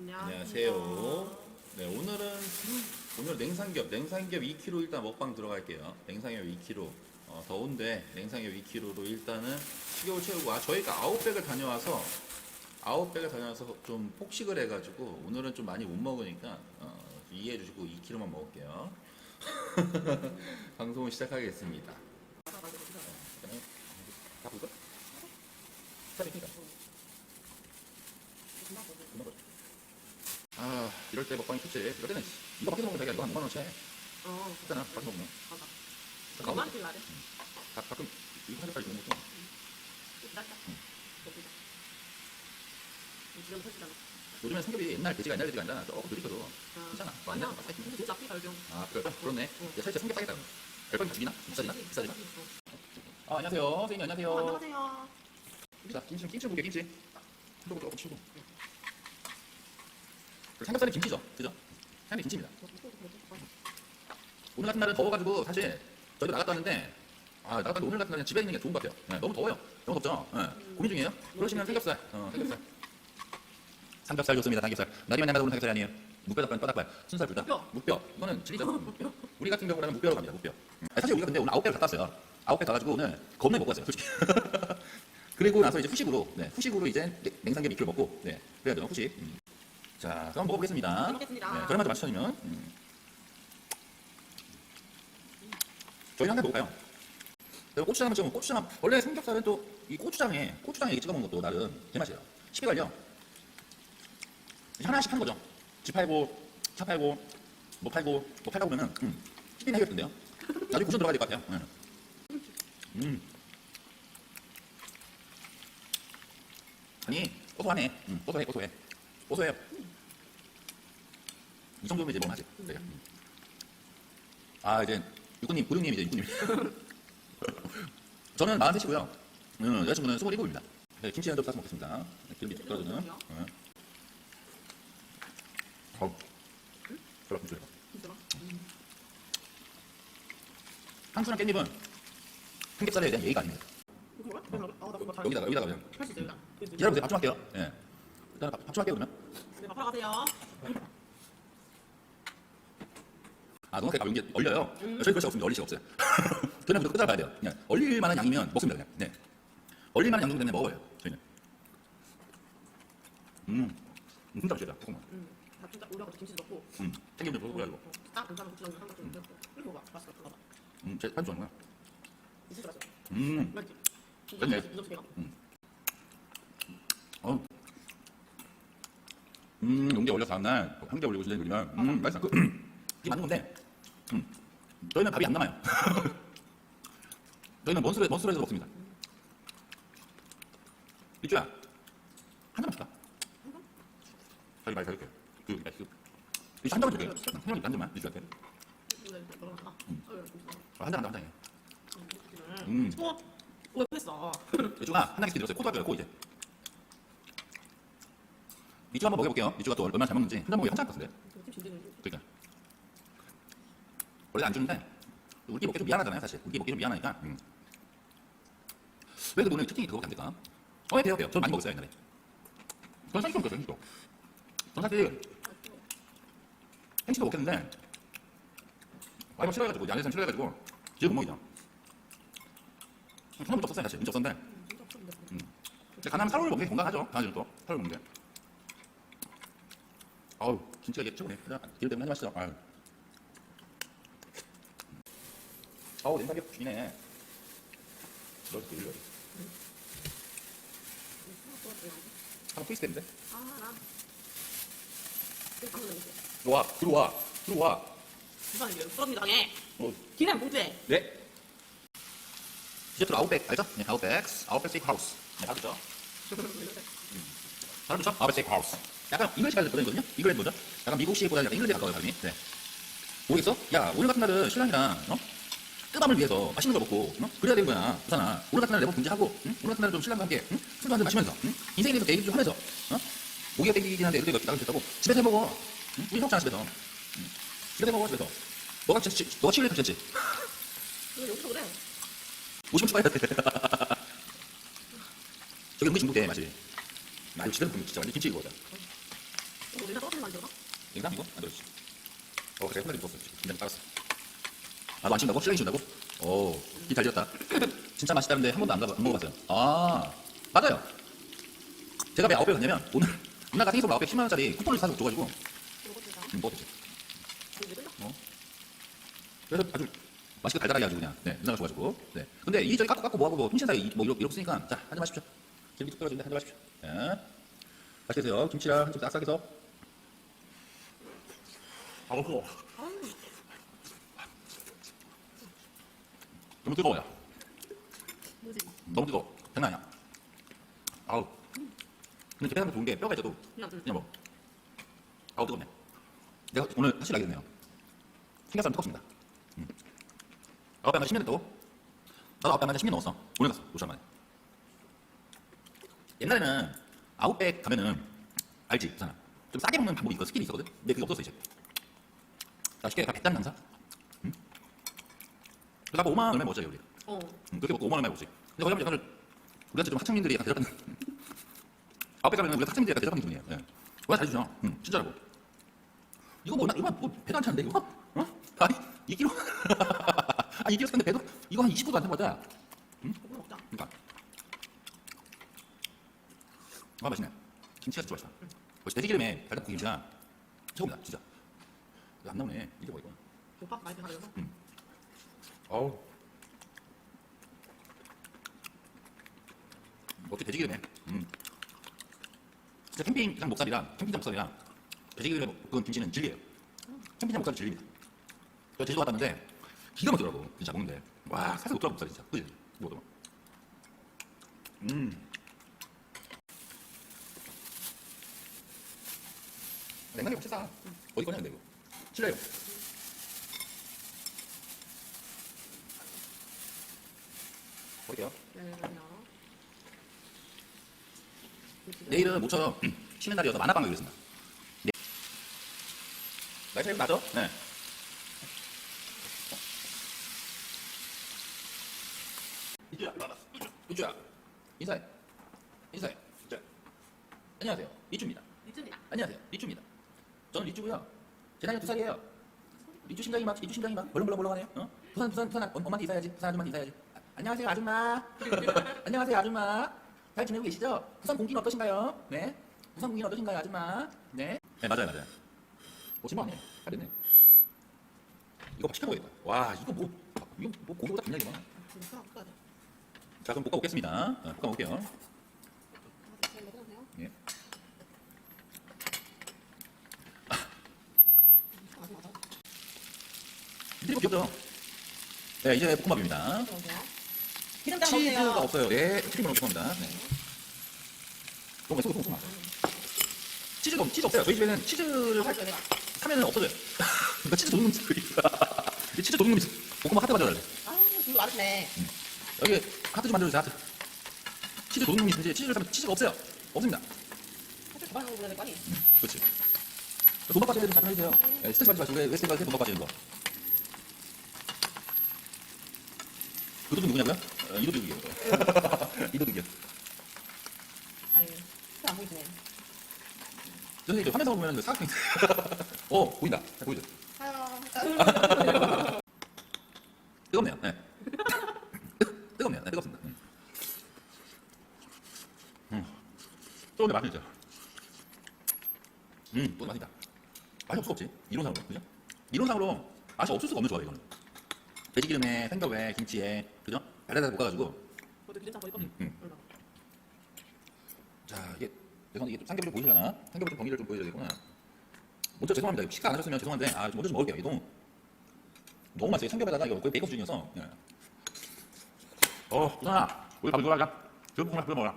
안녕하세요. 네, 오늘은 오늘 냉삼겹, 냉삼겹 2kg 일단 먹방 들어갈게요. 냉삼겹 2kg. 어, 더운데 냉삼겹 2kg로 일단은 식욕을 채우고 아 저희가 아웃백을 다녀와서 아웃백을 다녀와서 좀 폭식을 해가지고 오늘은 좀 많이 못 먹으니까 어, 이해해 주시고 2kg만 먹을게요. 방송을 시작하겠습니다. 네. 다 볼까? 스타일 아 이럴 때 먹방이 좋지 이럴 때는 이거 밖에서 먹으면 되게 너한 5만원치 해 어, 했잖아 밖에서 먹으면 맞아. 그만 줄 날에. 가, 가끔 이거 한 살까지 먹는 거 짧다. 여기다. 지금 설치잖아. 요즘엔 성격이 옛날 돼지가 옛날 돼지가 아니라 조금 느리거든 괜찮아 뭐 아니야. 진짜 피 발병. 아 그래 그렇네 응. 야 살짝 성격 싸겠다 별방이 죽이나? 비싸지나? 비싸지나? 어, 아 안녕하세요 선생님 안녕하세요 안녕하세요. 자 김치 김치 볼게 김치 한번 조금 치고 삼겹살은 김치죠. 그죠? 삼겹 김치입니다. 오늘 같은 날은 더워가지고 사실 저희도 나갔다 왔는데 아 나갔다 왔는데 오늘 같은 날은 집에 있는 게 좋은 것 같아요. 네, 너무 더워요. 너무 덥죠? 네, 고민 중이에요. 그러시면 삼겹살 어, 삼겹살. 삼겹살 좋습니다 삼겹살. 날이면 날마다 오는 삼겹살이 아니에요. 무뼈 닭발 뼈닭발 순살 불닭 무뼈. 무뼈. 이거는 진리죠 우리 같은 경우라면 무뼈로 갑니다 무뼈. 음. 사실 우리가 근데 오늘 아홉 배를 갔다 왔어요. 아홉 배 가가지고 오늘 겁내 먹고 왔어요 솔직히. 그리고 나서 이제 후식으로 네, 후식으로 이제 냉- 냉삼겹 2kg 먹고 네 그래야죠 후식? 음. 자 그럼 먹어보겠습니다 잘 먹겠습니다. 네, 저렴하죠 맛있으면 음. 저희 한개 먹을까요? 그리고 고추장을 찍으면 고추장 원래 삼겹살은 또 이 고추장에 고추장에 찍어 먹는 것도 나름 제맛이에요 쉽게 걸려 하나씩 하는 거죠 집 팔고 차 팔고 뭐 팔고 뭐 팔다 보면은 음, 쉽게 해결된대요 나중에 고추 들어가야 될 것 같아요 네. 음. 아니 고소하네 음, 고소해 고소해 고소해요. 이 정도면 이제 먹하지 저희가 음. 아 이제 육군님 구룡님 이제 육군님. 저는 43이고요. 음, 여자친구는 27입니다. 네, 김치 한점 싸서 먹겠습니다. 네, 기름이 쭉 떨어지는. 네. 어우 별로 김치 진짜. 한수랑 깻잎은 삼겹살에 대한 예의가 아닙니다. 이거 아, 나 그거 잘. 여기다가 여기다가 그냥 할수 있어, 여기다. 여기다. 기다려보세요. 밥좀 할게요. 예 일단 밥, 밥좀 할게요 그러면 네, 밥 하러 가세요. 아, 농사가 이게 얼려요. 음. 저희 그럴 수 없습니다. 얼릴 수가 없어요. 저희는 무조건 끄잡아야 돼요. 그냥 얼릴 만한 양이면 먹습니다. 그냥. 네. 얼릴 만한 양 정도 되면 먹어요. 저희는. 음, 음, 진짜 맛있다. 조금만. 음, 밥 진짜 올려가지고 김치 넣고. 음, 땡기면 좀 먹어야 이거. 딱 괜찮은 고추장 한 가지 넣고. 봐, 맛있어. 봐봐. 음, 제 하는 거야. 있을 줄 알았어. 음, 맞지? 이거 내가. 어. 음, 용기 올려서 다음날 한 개 올리고 진짜 그러면 음, 맛있어. 그, 이게 맞는 건데, 음, 저희는 밥이 안 남아요. 저희는 먼술에 먼술에서 먹습니다. 이주야, 한 잔만 줄까? 자기 많이 사줄게. 그, 그, 그, 한 잔만 줄게. 한 잔만, 한 잔만, 이주한테. 아, 한 잔, 한 잔, 한 잔. 음. 음. 어, 왜 했어? 이주가 한 잔씩 드렸어요. 코도 할거예요, 코 이제. 이주 한번 먹여볼게요. 이주가 또 얼마나 잘 먹는지. 한잔 먹으면 같은데. 김치 진짜. 그러니까 원래 안 주는데 우리 먹기 좀 미안하잖아요 사실 우리 먹기 좀 미안하니까 음. 왜 그래도 오늘 채팅이 그거밖에 안 될까? 어 예, 돼요 돼요 전 많이 먹었어요 옛날에 전 사실 좀 먹었어요 행시도 전 사실 행시도 먹겠는데 와이프 싫어해가지고 야외에서는 싫어해가지고 지금 못 먹이죠 처음부터 없었어요 사실 진짜 없었는데. 음. 근데 가나면 살올 먹는 게 건강하죠 또 살올 먹는 게 아우 진짜 이게 최고네. 길 때문에 하지 마시죠. 아유. 아우 냉장고 죽이네. 이렇게 일러 한번 트위스트 했는데? 아, 나. 이거 방금 넣었어. 들어와 들어와 들어와. 썰었니 당해. 어, 기름 봉투에. 네. 디저트로 아웃백 알죠? 네 아웃백. 아웃백 스테이크 하우스. 네 알죠? 다른 죠? 아웃백 스테이크 하우스 약간 잉글리시까지 버전이거든요 이글랜드 뭐죠? 약간 미국식보다는 약간 잉글리시 가까워요 발음이 네 모르겠어? 야 오늘 같은 날은 신랑이랑 어? 뜨밤을 위해서 맛있는 걸 먹고 어? 그래야 되는 거야 부산아 오늘 같은 날 내몸 분지하고 응? 오늘 같은 날은 좀 신랑과 함께 응? 술도 한잔 마시면서 응? 인생에 대해서 계획 좀 하면서 어? 목이가 땡기긴 한데 이렇게 나가면 됐다고 집에서 해 먹어 응? 우리 먹잖아 집에서 응? 집에서 해 먹어 집에서 너가 치- 너가 치울래 괜찮지? 이거 여기서 그래. 50원 추가해야 돼 저게 은근 중독돼 맛이 나 이거 집에서 보면 진짜 완전 김치 이거거든 내가 떨어뜨리면 안 되나? 냉장 이거? 안 들었지. 어, 그래. 손에 묻었어. 긴장 깔았어. 나도 안 친다고? 실랑이 친다고? 오, 이잘 지었다. 진짜 맛있다는데 한 번도 안, 가봐, 안 먹어봤어요. 아, 맞아요. 제가 왜 아웃백 갔냐면 오늘 누나가 생일 선물 아웃백 10만 원짜리 쿠폰을 사서 줘가지고 진짜. 음, 먹었지. 어? 그래서 아주 맛있게 달달하게 아주 그냥 네, 누나가 줘가지고 네. 근데 이리저리 깎고 깎고 뭐하고 뭐 훔친 사이 뭐 이렇게, 이렇게 쓰니까 자 한잔 마십시오. 김치 뚝 떨어진데 한잔 마십시오. 네. 맛있게 드세요. 김치랑 한점 싹싹 해서. 아, 먹어. 너무 뜨거워요. 뭐지? 너무 뜨거워. 장난 아니야. 아우. 근데 하면 좋은 게 뼈가 있어도 그냥 응. 그냥 먹어. 아우 뜨겁네. 내가 오늘 사실 알게 됐네요. 신경싸움 뜨겁습니다. 음. 아홉 배만 10년 됐고 나도 아홉 배만 10년 넘었어. 오늘 갔어. 5천 만에. 옛날에는 아웃백 가면은 알지, 부산아. 좀 싸게 먹는 방법이 있거 스킬이 있었거든. 근데 그게 없었어 이제. 나 쉽게 다 백단 강사. 응? 그래서 아까 5만 원 얼마 먹었잖아 우리. 어. 응, 그렇게 먹고 5만 원에 먹었지. 근데 거기 가면 약간 우리한테 좀 학생님들이 약간 대접받는. 아웃백 가면 우리가 학생들이 약간 대접받는 기분이에요. 예. 와 잘해주죠. 응, 진짜라고. 이거 뭐, 나, 이거 뭐 배도 안 차는데 이거? 어? 아니 2kg? 아니 2kg 샀는데 배도 이거 한 20kg도 안찬 거다. 고구마 먹자. 그러니까. 아 맛있네. 김치가 진짜 맛있다. 역시 돼지기름에 달달한 김치가 최고입니다. 진짜. 안 나오네. 이게 뭐 이거? 오빠 많이 배가려서. 어우. 어떻게 돼지기름에? 음. 진짜 캠핑장 목살이랑 캠핑장 목살이랑 돼지기름에 볶은 김치는 진리예요. 캠핑장 목살이 진리입니다. 저 제주도 갔다 왔는데 기가 막히더라고. 진짜 먹는데. 와 살살 녹더라 목살이 진짜. 그지? 이거도. 음. 냉장고에 혹시 싸? 어디 거냐 근데 이거? 실례요. 볼게요. 네. 내일은 모처럼 쉬는 날이어서 만화방 가기로 했습니다. 네. 날짜 이거 나죠? 네. 이주야, 이주야, 인사해. 인사해. 자, 안녕하세요. 리쭈입니다. 이쯤이야. 안녕하세요. 리쭈입니다. 저는 리쭈고요. 제 나이가 두 살이에요. 리쭈 심장이 막, 리쭈 심장이 막 벌렁벌렁벌렁하네요. 어? 부산, 부산, 부산 엄- 엄마한테 인사해야지. 부산 아줌마한테 인사해야지. 아, 안녕하세요, 아줌마. 안녕하세요, 아줌마. 잘 지내고 계시죠? 부산 공기는 어떠신가요? 네. 부산 공기는 어떠신가요, 아줌마? 네. 네, 맞아요, 맞아요. 오, 진짜 아니에요. 잘됐네. 이거 봐, 시켜먹겠다. 와, 이거 뭐, 이거 뭐 고기보다 굉장히 많아. 자, 그럼 볶아 먹겠습니다. 어, 볶아 먹을게요. 잘 먹어보세요. 예. 맞아, 맞아. 트리버 귀엽죠? 네, 이제 볶음밥입니다. 들어오세요. 기름장 치즈가 넣으세요. 없어요. 네, 트리버로 볶음합니다. 네. 너무 소금, 소금. 치즈가, 없- 치즈 없어요. 저희 집에는 치즈를 내가. 사면은 없어져요. 그러니까 치즈 도둑놈 있어. 이 치즈 도둑놈 있어. 볶음밥 하트 가져갈래. 아, 이거 맛있네. 여기 하트 좀 만들어주세요, 하트. 치즈 도둑놈이 있는지 치즈를 사면 치즈가 없어요. 없습니다. 사실 개발하고 그래야 될거 아니? 그렇지. 돈밥 빠지는 좀 잘해주세요. 네, 스트레스 받지 마시고 왜 스트레스 받을 때 돈밥 빠지는 거. 도둑 누구냐고요? 어, 이 도둑이요. 이 도둑이요. 아니, 잘안 보이시네. 선생님 저 화면상으로 보면 그 사각형이 어 보인다 잘 보이죠. 뜨겁네요 네. 뜨겁네요 네, 뜨겁습니다 음. 음. 뜨거운데 맛이 있죠 음 또 맛이다 맛이 없을 수 없지 이론상으로 그죠 이론상으로 맛이 없을 수가 없는 조합이에요 이거는 돼지기름에 생각에 김치에 그죠? 달달달 볶아가지고. 그것도 기름장. 음, 음. 자 이게 죄송한데 이게 좀좀 보이시려나? 좀 경기를 좀 보여줘야 되구나. 먼저 죄송합니다. 식사 안 하셨으면 죄송한데 아 먼저 좀 먹을게요 너무 너무 맛있어요 삼겹에다가 이거 거의 베이컨 수준이어서. 예. 어 부산아 우리 밥 이거 하자 저거 먹어라 저거 먹어라.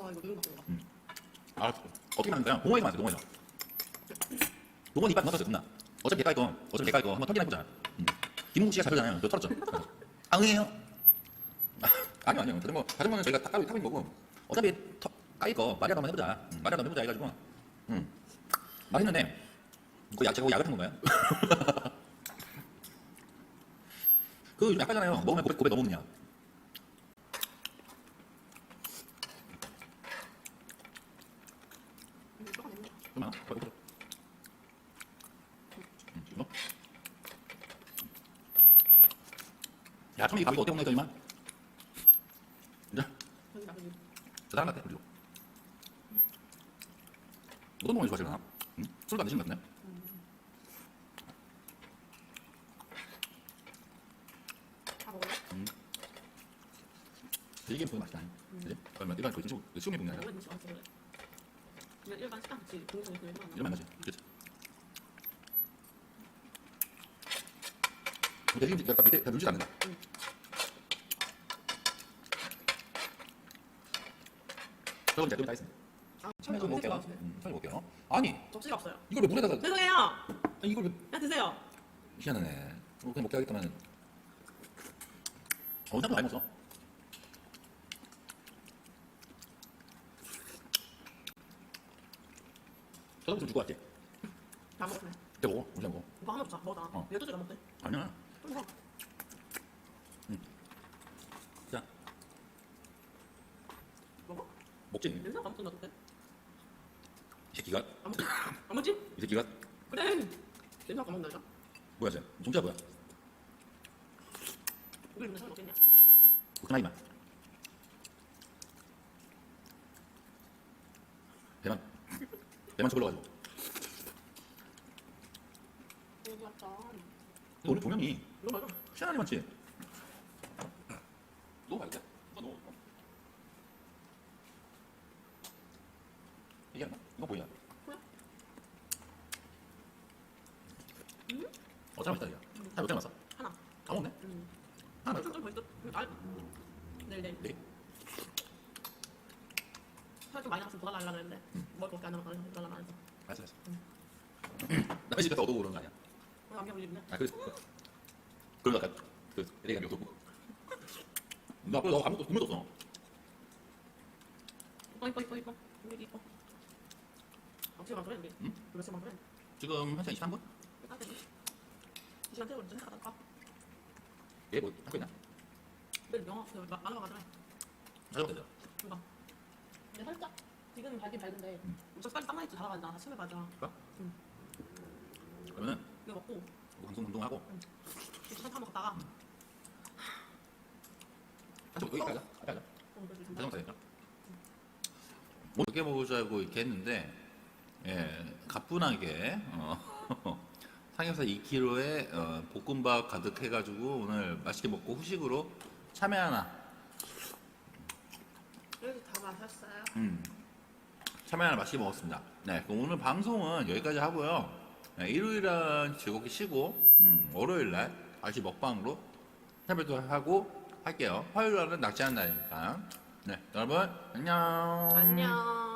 와, 이거 매운 거 먹어. 아 어떻게 만드나요? 동호회에서 만드세요 동호회에서 동호회 이빨 넣었어요 겁나. 어차피 개까이 거 어차피 개까이 거 한번 털기나 해보자. 음. 김웅 씨가 자르잖아요 저 털었죠 앙이에요. 아, 아니요 아니요. 자전거 자전거는 저희가 타, 타고 타고 있는 거고. 어차피 터, 까이 거 말이라도 한번 해보자. 음, 말이라도 한번 해보자 해가지고. 음. 맛있는데? 그 야, 제가 약을 탄 건가요? 그 요즘 약하잖아요. 먹으면 고백 고백 넘어오느냐. 조금 맵네. 좀 빨리 먹자. 음, 이거? 야, 처음에 이 밥이 어때 했더니만. 자, 여기 나중에. 저 사람 같아, 그리고. 어떤 동안이 좋아하시려나? 응? 술도 안 드시는 것 같네. 다 먹어요? 이게 보기 맛있다. 그지? 그러면 게 아니라 원래 김치 맛있어 그래. 그냥 일반 식당 이런 맛이지. 그치? 근데 이게 밑에 다 눌지 않는다. 응. 이제 다 있습니다. 아, 처음에 좀. 먹을게요. 음, 처음에 먹을게요. 아니, 접시가 없어요. 이걸 왜 물에다가, 죄송해요. 아니, 이걸 왜 그냥 드세요. 희한하네. 어, 그냥 먹게 하겠다면. 어, 나도 많이 먹어. 저도 좀 주고 왔지. 다 먹었네. 그때 먹어. 우리 먹어. 이거 하나 더 먹어. 어. 열두 개가 먹대. 아니야. 좀먹어. 자, 먹지. 안 맡는다 그때. 이 새끼가, 안 먹지? 안 먹지? 이 새끼가, 그래. 냄새가 안 먹는다. 뭐야, 쟤? 종자 뭐야? 이걸 입는 사람 없겠냐? 그나이 맛. 대만, 대만 쳐불러가지고. 여기 왔다. 조명이 너무 맛있어. 희한하게 많지? 맛있다. 이거 너무. 이게 안 나? 이거 뭐야? 뭐야? 어, 잘 맛있다, 이거. 한몇 잔 왔어? 하나. 다 먹네? 음. 하나 좀 맛있어? 좀 맛있어. 아. 내일 내일. 네. 살좀 많이 나왔으면 더 달라고 했는데 먹을 거밖에 안 남아서 더 달라고 안 했어. 맛있어, 맛있어. 남의 집 가서 얻어오고 그런 거 아니야? 어, 안경 올리네. 아, 그래서. 그러다가, 그, 애가 몇 오고. 나 아까 너 아무것도 굶어줬어 이뻐 이뻐 이뻐 이뻐. 여기 이뻐. 아, 지금 방송해 우리. 응? 우리 지금 방송해. 지금 1시간 23분? 따뜻해. 이 시간 태우고 좀 생각하다. 얘 뭐, 할거 있나? 내일 영화 그 마- 만화가 가잖아. 촬영 되죠? 이거. 근데 살짝 지금 밝긴 밝은데 엄청 빨리 땀나있지 자라간다. 아침에 가자. 그 러면은, 이거 먹고 뭐 방송 운동하고, 기차 타고 갔다가 한쪽 여기 가자. 앞에 가자. 어, 자전거 타니까. 뭐 어떻게 먹으자고 이렇게 했는데, 예, 가뿐하게, 어, 삼겹살 2kg에 어, 볶음밥 가득 해가지고 오늘 맛있게 먹고 후식으로 참외 하나, 그래도 다 마셨어요. 음, 참외 하나 맛있게 먹었습니다. 네, 그럼 오늘 방송은 여기까지 하고요. 네, 일요일은 즐겁게 쉬고, 음, 월요일 날 다시 먹방으로 참여도 하고 할게요. 화요일 날은 낚시하는 날이니까. 네, 여러분, 안녕. 안녕.